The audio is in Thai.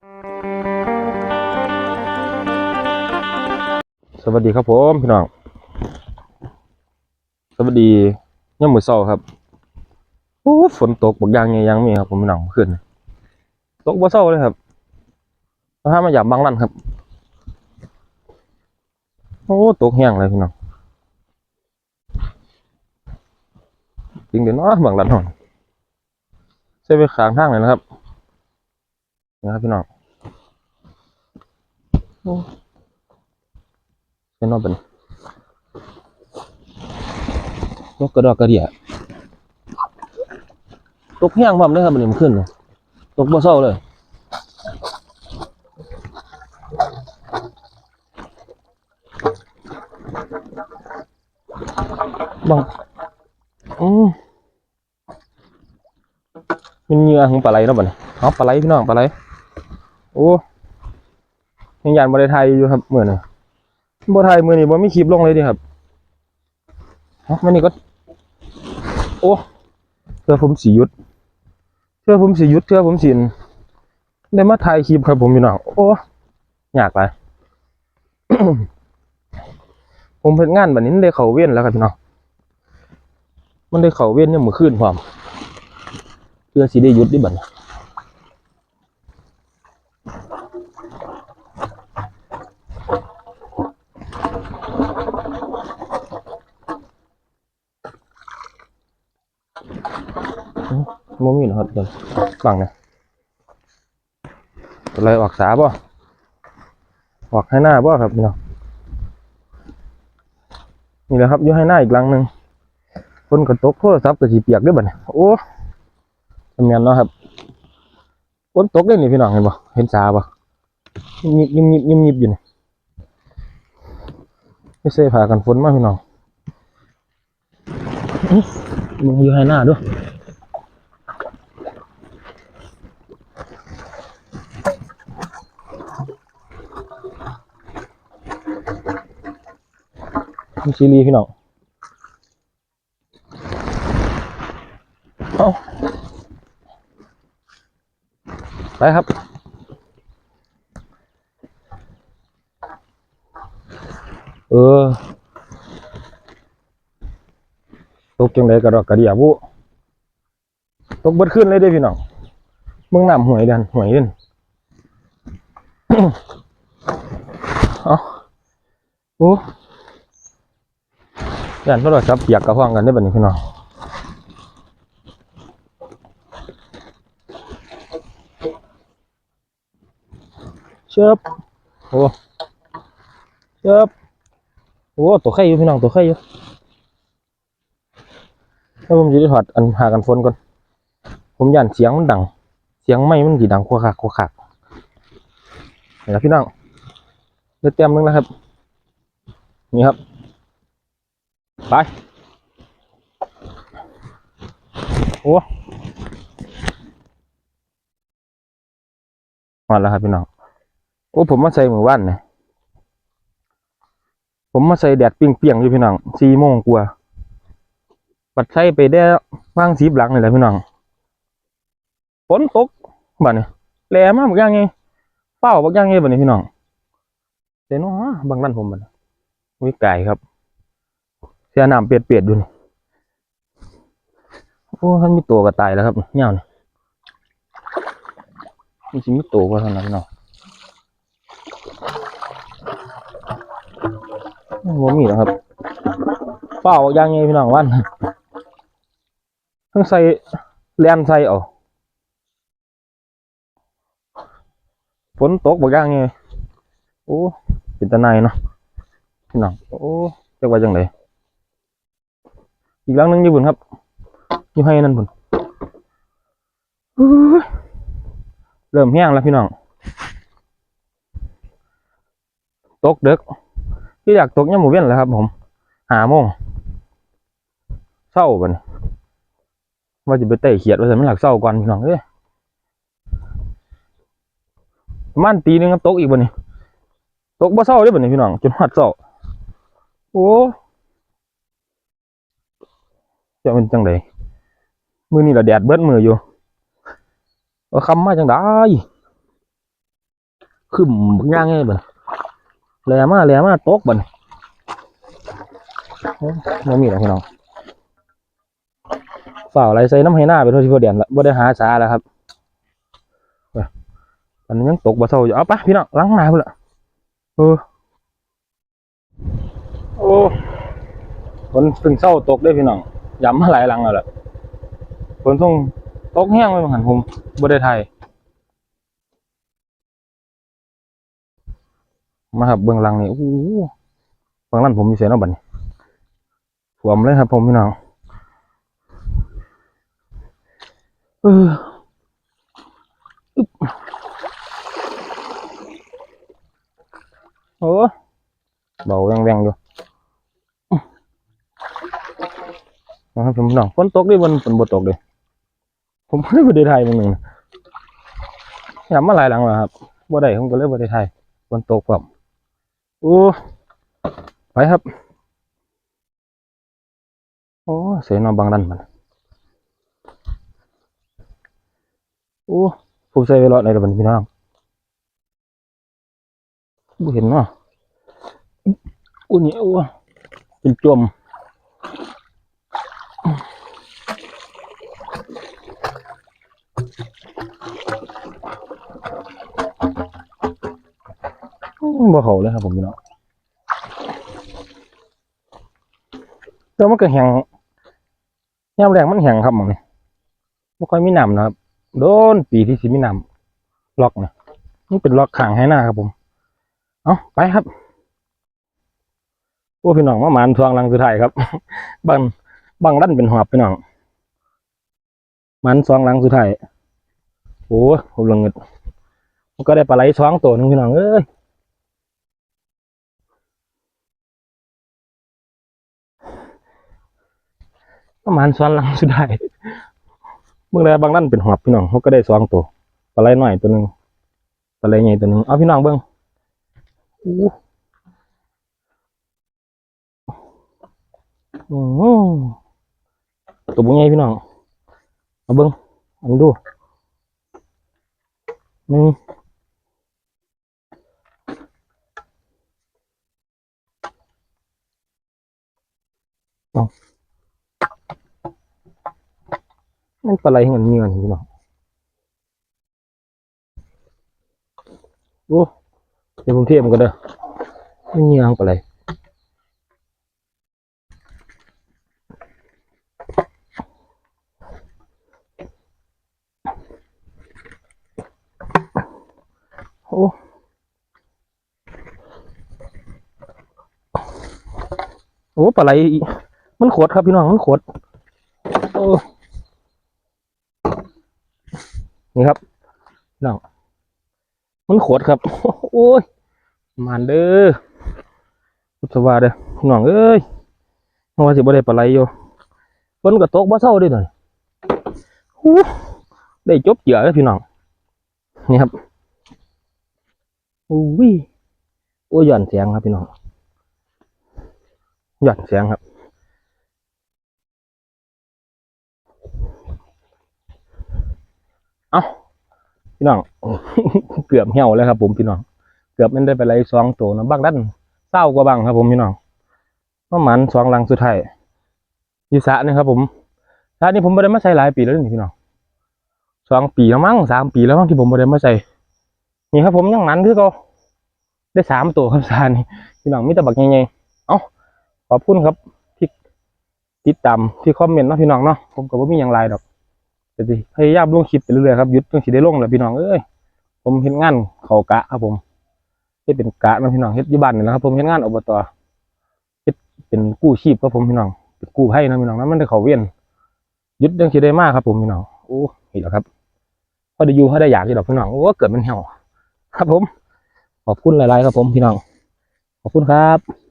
สวัสดีครับผมพี่น้อง สวัสดีย่ามมือเศร้าครับโอ้ฝนตกบางอย่างไงยังมีครับผมพี่น้องเมื่อคืนตกบ่เศร้าเลยครับมาหามาหยาบบางนั่นครับ โอ้ตกแห้งเลยพี่น้องจริงเดี๋ยวนาะบางนั่นหน่อยใช้ไปขางทางเลยนะครับ นะครับพี่น้องโอ้เป็นนอกเป็นนกกระดอกกระเดียตกแห้งพร้อมเลยครับมันนี่มันขึ้นเลยตกบ่เศร้าเลยบังอืมมันเหงื่อของปลาไหลเนาะบ่เนี่ยเอาปลาไหลพี่น้องปลาไหล โอ้ยังยานบริไทยอยู่ครับเหมือนี่บ่ไทยมือนี่บ่มีคลิปลงเลยดิครับฮะมันนี่ก็ โอ้เชื่อผมสียุดเชื่อผมสียุดเชื่อผมสินได้มาถ่ายคลิปครับผมพี่หน้องโอ้ยากไปผมเพิ่งงานแบบนี้นได้เข่าเว้นแล้วครับพี่น้องมันได้เข่าเว้นเนี่ยมือขึ้นพร้อมเพื่อสีได้ยุดได้บัดนี้ โมมีนะครับเดี๋ยวฟังนะอะไรออกสาบ่ออกให้หน้าบ่ครับพี่น้องนี่แหละครับอยู่ให้หน้าอีกลังหนึ่งคนกระตกโทรศัพท์กระสีเปียกด้วยบัดนี้โอ้ทำงานเนาะครับฝนตกได้นี่พี่น้องเห็นบ่เห็นสาบ่ ยิบยิบยิบยิบยิบอยู่นี่ไม่ใช่ผ่ากันฝนมาพี่น้องอื้อมึงอยู่ให้หน้าด้วยมีซีรีส์พี่น้องเอาไปครับ เออตกจังไดกระดอกกระเดียบุตกเบิดขึ้นเลยเด้พี่น้องเมืองน้ำห่วยดันห่วยด่นเอาโอ้ยันโทรศัพท์เปียกกระห้องกันได้แบบนี้พี่น้องเชิบโอ้เชิบ โอ้ตัวไข่อยู่พี่น้องตัวไข่อยู่แล้วผมจะได้ถอดอันหากันฝนก่อน ผมยันเสียงมันดัง เสียงไม่มันดีดังควคักควคักนี่ครับพี่น้องเดี๋ยวเตรียมนึงนะครับ นี่ครับ ไป โอ้มาแล้วครับพี่น้อง โอ้ผมมาใส่หมือว่านเนี่ย ผมมาใส่แดดเปรียงๆอยู่พี่น้องสี่โมงกว่าปัดใส่ไปได้ว่างสีบหลังเลยแหละพี่น้องฝนตกบ้านนี่แหลมากบักอย่างไงเป้าบักอย่างไงบ้านนี้พี่น้องเดี๋ยวน้อะบางด้านผมบ้านวิไก่ครับเสียน้ำเปียดเปียดๆดูนี่โอ้ท่านมีตัวก็ตายแล้วครับเนี่ยนี่มันสิมีตัวก็เท่านั้นเนาะ ผมมีแล้วครับเปล่าอย่างไงพี่น้องวันทั้งใส่แลนใส่เอาฝนตกบอกย่างไงโอ้เป็นตะไนเนาะพี่น้องโอ้จะว่าจังไดอีกหลังนึงอยู่บุญครับอยู่ให้นั่นบุญเริ่มแห้งแล้วพี่น้องตกเด็ก ที่อยากตกเนี่ยหมูเว้นแล้วครับ ผมหาโมงเศร้าบันว่าจะไปเตะเขียดว่าจะไมันหลักเศร้าก่อนพี่น้องเอ้ยประมันตีนึงครับตกอีกบัดนี้ตกบ่เศร้าเลยบัดนี้พี่น้องจนหัดเศร้าโอ้จะเป็นจังไดมือนี่ละแดดเบิดมืออยู่เอาคำมาจังได้ขึ้นย่างไงบ่ แหลมาแหลมาตกบ่นโอ้บ่มีหรอกพี่น้องฝ่าวอะไรใส่น้ำให้หน้าไปเท่าที่พอเดียนละบ่ได้หาสาแล้วครับอันนี้ยังตกบ่เท่าอยู่เอาปะพี่น้องล้างหน้าพุ่นละเออโอ้ฝนถึงเศร้าตกได้พี่น้องย้ำมาหลายหลังแล้วล่ะฝนส่งตกแห้งไปหันผมบ่ได้ถ่าย มาครับเบื้องหลังนี่โอ้โหเบื้องหลังผมมีเสียงเอาบัดนี้ถ่วมเลยครับผมพี่น้องเอออึ๊บโอ้เบาแวงๆอยู่นะครับผมน้องฝนตกดิบนฝนบ่ตกดิผมไม่ได้ถ่ายมันหนึ่งอยากมาหลายหลังแล้วครับบ่ได้ผมก็เลยบ่ได้ถ่ายฝนตกครับ โอ้ไปครับ โอ้เสียนอบางดันมันโอ้ผมใส่เวลาในระบันพี่น้องบ่เห็นเนาะอุ้นี่โอ้เป็นจม บ่เขาเลยครับผมพี่น้องแต่มันก็แห้งยามแรงมันแห้งครับมองนี่บ่ค่อยมีน้ำนะครับ โดนปีที่สิมีน้ำล็อกนะนี่เป็นล็อกขังให้หน้าครับผม เอาไปครับโอ้พี่น้องมาหมานทวงหลังสุดท้ายครับบังบังดันเป็นหอบพี่น้องหมันสองหลังสุดท้ายโอ้ผมลงเงินก็ได้ปลาไหลสองตัวหนึงพี่น้องเอ้ย ประมาณซ้อนหลังสุดท้เมื่อไรบางนั่นเป็นหอบพี่น้องเขาก็ได้สองตัวปลาไหลหน่อยตัวหนึ่งปลาไหลใหญ่ตัวหนึ่งเอาพี่น้องเบิ้งอู้ตัวบุ้งใหญ่พี่น้องเอาเบิ้งอันดูนึ่ มันปลาไหลเงินเงินพี่น้องโอ้เดี๋ยวผมเทียบมันก็เด้อไม่เงี้ยงปลาไหลโอ้โอ้ปลาไหลมันขดครับพี่น้องมันขดโอ้ นี่ครับน้องมันขวดครับ โอ้ยมันเด้อพุทธวาเด้อน้องเอ้ยว่าสิบ่ได้ปลาไหลอยู่ฝนก็ตกบ่เศร้าด้หน่อยหูได้จบเหยื่อแล้วพี่น้องนี่ครับโอ้ยโอ้ยหย่อนเสียงครับพี่น้องหย่อนเสียงครับ เอา พี่น้องเกือบเหี่ยวแล้วครับผมพี่น้องเกือบมันได้ไปไรสองตัวนะบางด้านเศร้ากว่าบางครับ ผมพี่น้องประมาณสองลังสุดท้ายยีสระนี่ครับ ผมสระนี่ผมไม่ได้มาใส่หลายปีแล้วนี่พี่น้องสองปีแล้วมั้งสามปีแล้วมั้งที่ผมไม่ได้มาใส่นี่ครับผมยังมันคือก็ได้สามตัวครับสระนี่พี่น้องมีแต่บักใหญ่ๆเอ้าขอบคุณครับที่ติดตามที่คอมเมนต์เนาะพี่น้องเนาะผมก็บ่มีอย่างไรดอก แต่สิพยายามลงคลิปไปเรื่อยๆครับยุดจังสิได้ลงแหละพี่น้องเอ้ยผมเฮ็ดงานเขากะครับผมเฮ็ดเป็นกะนะพี่น้องเฮ็ดยู่บ้านนี่นะครับ ผมเฮ็ดงานอบตเฮ็ดเป็นกู้ชีพครับผมพี่น้องเป็นกู้ภัยนะพี่น้องนั้นมันได้เขาเวียนยุดจังสิได้มากครับผมพี่น้องโอ้นี่แหละครับพอได้อยู่พอได้อยากที่ดอกพี่น้องโอ้เกิดมันเหี่ยวครับผม ขอบคุณหลายๆครับผมพี่น้อง ขอบคุณครับ